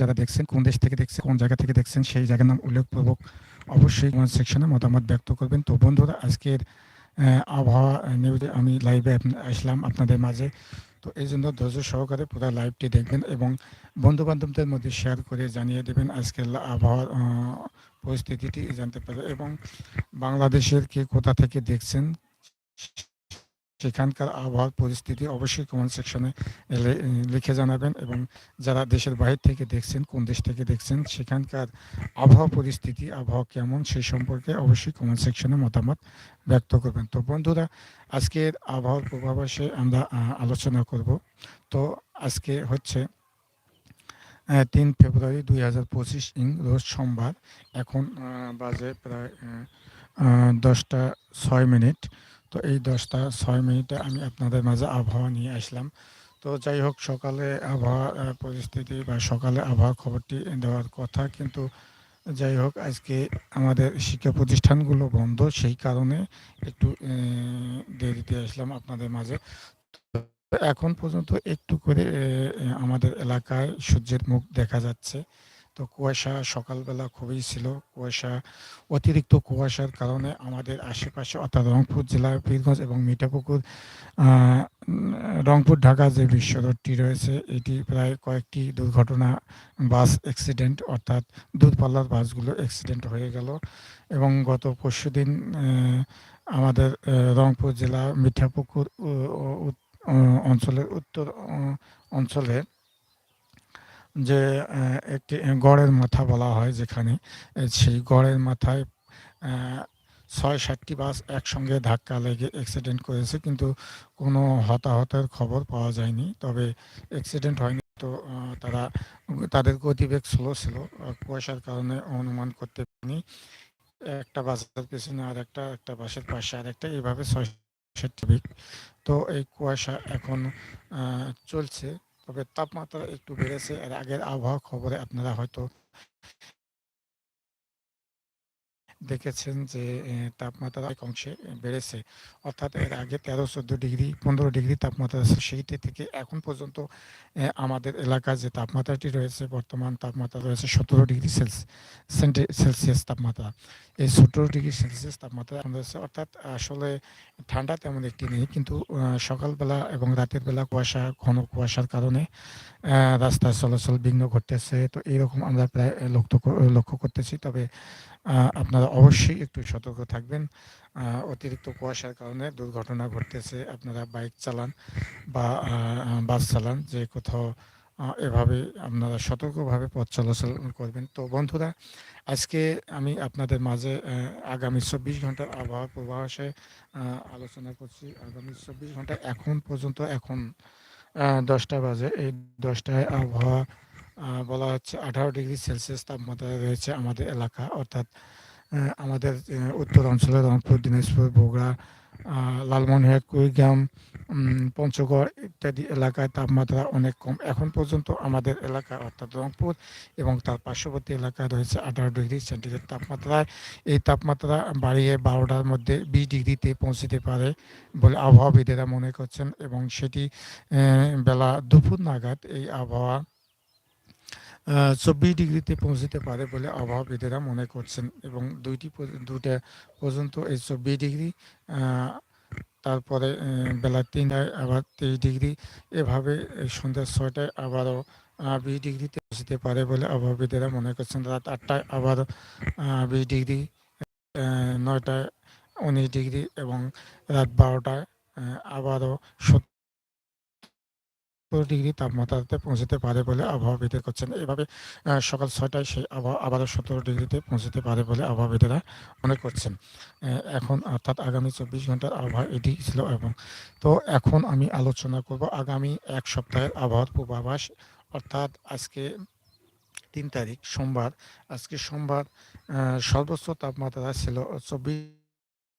যারা দেখছেন, কোন দেশ থেকে দেখছেন, কোন জায়গা থেকে দেখছেন, সেই জায়গার নাম উল্লেখপূর্বক অবশ্যই কমেন্ট সেকশনে মতামত ব্যক্ত করবেন। তো বন্ধুরা, আজকের আবহাওয়া নিউজে আমি লাইভে আসলাম আপনাদের মাঝে। তো এই জন্য ধৈর্য সহকারে পুরো লাইভটি দেখবেন এবং বন্ধু বান্ধবদের মধ্যে শেয়ার করে জানিয়ে দেবেন আজকের আবহাওয়ার পরিস্থিতিটি জানতে পারে এবং বাংলাদেশের কে কোথা থেকে দেখছেন সেখানকার আবহাওয়ার পরিস্থিতি অবশ্যই কমেন্ট সেকশনে লিখে জানাবেন এবং যারা দেশের বাইরে থেকে দেখছেন, কোন দেশ থেকে দেখছেন, সেখানকার আবহাওয়া পরিস্থিতি, আবহাওয়া কেমন, সেই সম্পর্কে অবশ্যই কমেন্ট সেকশনে মতামত ব্যক্ত করবেন। তো বন্ধুরা, আজকের আবহাওয়ার পূর্বাভাসে আমরা আলোচনা করব। তো আজকে হচ্ছে তিন ফেব্রুয়ারি দুই হাজার পঁচিশ ইং, রোজ সোমবার। এখন বাজে প্রায় দশটা ছয় মিনিট। তো এই দশটা ছয় মিনিটে আমি আপনাদের মাঝে আবহাওয়া নিয়ে আসলাম। তো যাই হোক, সকালে আবহাওয়া পরিস্থিতি বা সকালে আবহাওয়া খবরটি দেওয়ার কথা, কিন্তু যাই হোক, আজকে আমাদের শিক্ষা প্রতিষ্ঠানগুলো বন্ধ, সেই কারণে একটু দেরিতে আসলাম আপনাদের মাঝে। এখন পর্যন্ত একটু করে আমাদের এলাকায় সূর্যের মুখ দেখা যাচ্ছে। তো কুয়াশা সকালবেলা খুবই ছিল। কুয়াশা, অতিরিক্ত কুয়াশার কারণে আমাদের আশেপাশে, অর্থাৎ রংপুর জেলার পীরগঞ্জ এবং মিঠাপুকুর রংপুর, ঢাকা যে বিশ্ব রোডটি রয়েছে, এটি প্রায় কয়েকটি দুর্ঘটনা, বাস অ্যাক্সিডেন্ট অর্থাৎ দূরপাল্লার বাসগুলো অ্যাক্সিডেন্ট হয়ে গেল এবং গত পরশু দিন আমাদের রংপুর জেলা মিঠাপুকুর অঞ্চলের উত্তর অঞ্চলে যে একটি গড়ের মাথা বলা হয় যেখানে সেই গড়ের মাথায় ছয় সাতটি বাস একসঙ্গে ধাক্কা লেগে অ্যাক্সিডেন্ট করেছে কিন্তু কোনো হতাহতের খবর পাওয়া যায়নি। তবে অ্যাক্সিডেন্ট হয়নি তো তারা, তাদের গতিবেগ স্লো ছিল কুয়াশার কারণে অনুমান করতে পারেনি। একটা বাসের পেছনে আর একটা একটা বাসের পাশে আর একটা এইভাবে ছয় সাতটি তো এই কুয়াশা এখন চলছে। তবে তাপমাত্রা একটু বেড়েছে। এর আগের আবহাওয়া খবরে আপনারা হয়তো দেখেছেন যে তাপমাত্রা এক অংশে বেড়েছে। অর্থাৎ এর আগে তেরো, চোদ্দ ডিগ্রি, পনেরো ডিগ্রি তাপমাত্রা ছিল সেইটি থেকে এখন পর্যন্ত আমাদের এলাকার যে তাপমাত্রাটি রয়েছে, বর্তমান তাপমাত্রা রয়েছে সতেরো ডিগ্রি সেলসিয়াস সেলসিয়াস তাপমাত্রা। এই সতেরো ডিগ্রি সেলসিয়াস তাপমাত্রা এখন রয়েছে। অর্থাৎ আসলে ঠান্ডা তেমন একটি নেই, কিন্তু সকালবেলা এবং রাতের বেলা কুয়াশা, ঘন কুয়াশার কারণে রাস্তায় চলাচল বিঘ্ন ঘটতেছে। তো এইরকম আমরা প্রায় লক্ষ্য লক্ষ্য করতেছি। তবে আপনারা অবশ্যই একটু সতর্ক থাকবেন। অতিরিক্ত কুয়াশার কারণে দুর্ঘটনা ঘটতেছে। আপনারা বাইক চালান বা বাস চালান, যে কোথাও এভাবে আপনারা সতর্কভাবে পথ চলাচল করবেন। তো বন্ধুরা, আজকে আমি আপনাদের মাঝে আগামী চব্বিশ ঘণ্টার আবহাওয়া পূর্বাভাসে আলোচনা করছি। আগামী চব্বিশ ঘণ্টা এখন পর্যন্ত, এখন দশটা বাজে। এই দশটায় আবহাওয়া বলা হচ্ছে আঠারো ডিগ্রি সেলসিয়াস তাপমাত্রা রয়েছে আমাদের এলাকা। অর্থাৎ আমাদের উত্তর অঞ্চলে রংপুর, দিনাজপুর, বগুড়া লালমনিরহাট, কুড়িগ্রাম পঞ্চগড় ইত্যাদি এলাকায় তাপমাত্রা অনেক কম। এখন পর্যন্ত আমাদের এলাকা অর্থাৎ রংপুর এবং তার পার্শ্ববর্তী এলাকায় রয়েছে আঠারো ডিগ্রি সেন্টিগ্রেড তাপমাত্রায় এই তাপমাত্রা বাড়িয়ে বারোটার মধ্যে বিশ ডিগ্রিতে পৌঁছতে পারে বলে আবহাওয়াবিদেরা মনে করছেন এবং সেটি বেলা দুপুর নাগাদ এই আবহাওয়া চব্বিশ ডিগ্রিতে পৌঁছতে পারে বলে আবহাওয়াবিদেরা মনে করছেন এবং দুইটি দুইটা পর্যন্ত এই চব্বিশ ডিগ্রি তারপরে বেলা তিনটায় আবার তেইশ ডিগ্রি, এভাবে সন্ধ্যা ছয়টায় আবারও বিশ ডিগ্রিতে পৌঁছতে পারে বলে আবহাওয়াবিদেরা মনে করছেন। রাত আটটায় আবারও বিশ ডিগ্রি নয়টায় উনিশ ডিগ্রি এবং রাত বারোটায় আবারও ডিগ্রি তাপমাত্রাতে পৌঁছতে পারে বলে আবহাওয়াবিদের করছেন। এভাবে সকাল ছয়টায় সেই আবহাওয়া আবারও সতেরো ডিগ্রিতে পৌঁছতে পারে বলে আবহাওয়াবিদেরা মনে করছেন। এখন অর্থাৎ আগামী চব্বিশ ঘণ্টার আবহাওয়া এটি ছিল এবং তো এখন আমি আলোচনা করব আগামী এক সপ্তাহের আবহাওয়ার পূর্বাভাস। অর্থাৎ আজকে তিন তারিখ, সোমবার। আজকে সোমবার সর্বোচ্চ তাপমাত্রা ছিল চব্বিশ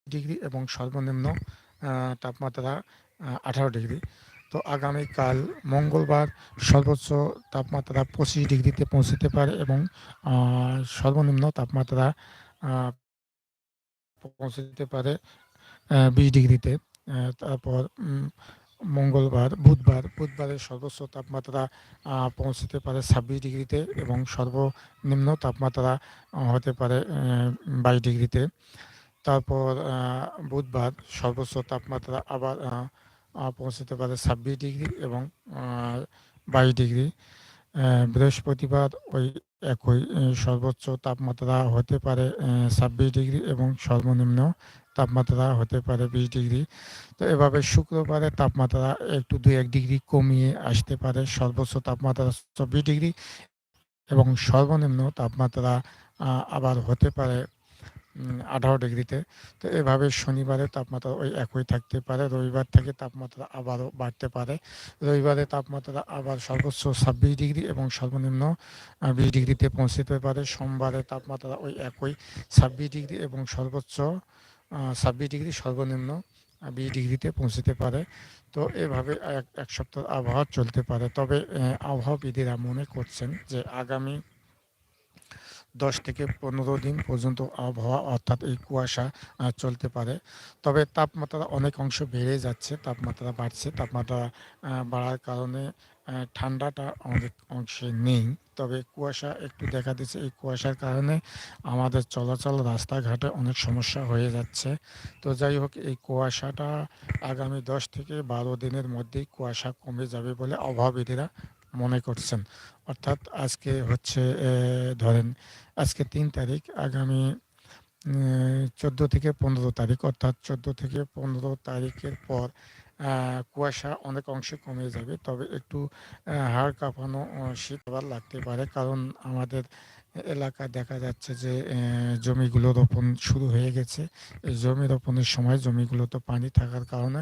ডিগ্রি এবং সর্বনিম্ন তাপমাত্রা আঠারো ডিগ্রি। তো আগামীকাল মঙ্গলবার সর্বোচ্চ তাপমাত্রা পঁচিশ ডিগ্রিতে পৌঁছতে পারে এবং সর্বনিম্ন তাপমাত্রা পৌঁছতে পারে বিশ ডিগ্রিতে তারপর মঙ্গলবার, বুধবার বুধবারের সর্বোচ্চ তাপমাত্রা পৌঁছতে পারে ২৬ ডিগ্রিতে এবং সর্বনিম্ন তাপমাত্রা হতে পারে বাইশ ডিগ্রিতে। তারপর বুধবার সর্বোচ্চ তাপমাত্রা আবার পৌঁছতে পারে ২৬ ডিগ্রি এবং বাইশ ডিগ্রি। বৃহস্পতিবার ওই একই সর্বোচ্চ তাপমাত্রা হতে পারে ছাব্বিশ ডিগ্রি এবং সর্বনিম্ন তাপমাত্রা হতে পারে ২০ ডিগ্রি। তো এভাবে শুক্রবারের তাপমাত্রা একটু ২-১ ডিগ্রি কমিয়ে আসতে পারে। সর্বোচ্চ তাপমাত্রা ২৪ ডিগ্রি এবং সর্বনিম্ন তাপমাত্রা আবার হতে পারে ১৮ ডিগ্রিতে। তো এভাবে শনিবারের তাপমাত্রা ওই একই থাকতে পারে। রবিবার থেকে তাপমাত্রা আবারও বাড়তে পারে। রবিবারে তাপমাত্রা আবার সর্বোচ্চ ২৬ ডিগ্রি এবং সর্বনিম্ন বিশ ২০ ডিগ্রিতে পৌঁছতে পারে। সোমবারের তাপমাত্রা ওই একই ২৬ ডিগ্রি এবং সর্বোচ্চ ছাব্বিশ ডিগ্রি, সর্বনিম্ন বিশ ডিগ্রিতে পৌঁছতে পারে। তো এভাবে এক ১ সপ্তাহ আবহাওয়া চলতে পারে। তবে আবহাওয়াবিদেরা মনে করছেন যে আগামী ১০ থেকে ১৫ দিন পর্যন্ত আবহাওয়া অর্থাৎ এই কুয়াশা চলতে পারে। তবে তাপমাত্রা অনেক অংশ বেড়ে যাচ্ছে, তাপমাত্রা বাড়ছে। তাপমাত্রা বাড়ার কারণে ঠান্ডাটা অনেক অংশে নেই। তবে কুয়াশা একটু দেখা দিচ্ছে। এই কুয়াশার কারণে আমাদের চলাচল রাস্তাঘাটে অনেক সমস্যা হয়ে যাচ্ছে। তো যাই হোক এই কুয়াশাটা আগামী ১০ থেকে ১২ দিনের মধ্যেই কুয়াশা কমে যাবে বলে আবহাওয়াবিদেরা মনে করছেন। অর্থাৎ আজকে হচ্ছে ধরেন আজকে তিন তারিখ, আগামী ১৪ থেকে ১৫ তারিখ, অর্থাৎ ১৪ থেকে ১৫ তারিখের পর কুয়াশা অনেক অংশে কমে যাবে। তবে একটু হাড় কাঁপানো শীত আবার লাগতে পারে। কারণ আমাদের এ এলাকায় দেখা যাচ্ছে যে জমিগুলো রোপণ শুরু হয়ে গেছে। এই জমি রোপণের সময় জমিগুলোতে পানি থাকার কারণে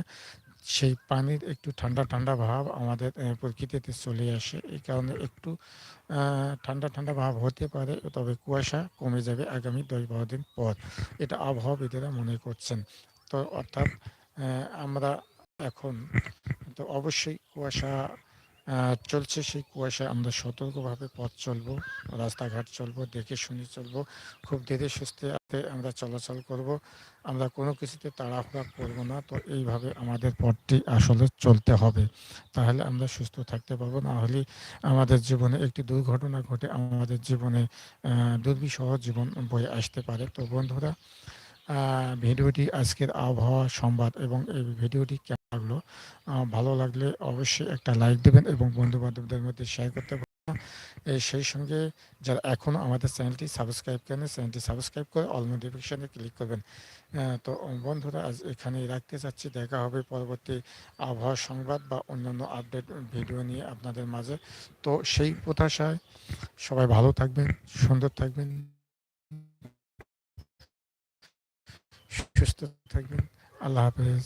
সেই পানির একটু ঠান্ডা, ঠান্ডা ভাব আমাদের প্রকৃতিতে চলে আসে। এই কারণে একটু ঠান্ডা, ঠান্ডা ভাব হতে পারে। তবে কুয়াশা কমে যাবে আগামী দশ বারো দিন পর। এটা আবহাওয়াবিদেরা মনে করছেন। তো অর্থাৎ আমরা এখন তো অবশ্যই কুয়াশা চলছে। সেই কুয়াশায় আমরা সতর্কভাবে পথ চলবো, রাস্তাঘাট চলবো, দেখে শুনে চলবো। খুব ধীরে সুস্থে আমরা চলাচল করব। আমরা কোনো কিছুতে তাড়াহুড়া করব না। তো এইভাবে আমাদের পথটি আসলে চলতে হবে। তাহলে আমরা সুস্থ থাকতে পারব। না হলে আমাদের জীবনে একটি দুর্ঘটনা ঘটে আমাদের জীবনে দুর্বিষহ জীবন বয়ে আসতে পারে। তো বন্ধুরা ভিডিওটি আজকের আবহাওয়া সংবাদ এবং এই ভিডিওটি লাগল? ভালো লাগলে অবশ্যই একটা লাইক দেবেন এবং বন্ধু-বান্ধবদের মধ্যে শেয়ার করতে পারেন। সেই সঙ্গে যারা এখনও আমাদের চ্যানেলটি সাবস্ক্রাইব করেন চ্যানেলটি সাবস্ক্রাইব করে অল নোটিফিকেশনে ক্লিক করবেন। তো বন্ধুরা আজ এখানেই রাখতে চাচ্ছি। দেখা হবে পরবর্তী আবহাওয়া সংবাদ বা অন্যান্য আপডেট ভিডিও নিয়ে আপনাদের মাঝে। তো সেই প্রত্যাশায় সবাই ভালো থাকবেন, সুন্দর থাকবেন। সুস্থ থাকবেন। আল্লাহ হাফেজ।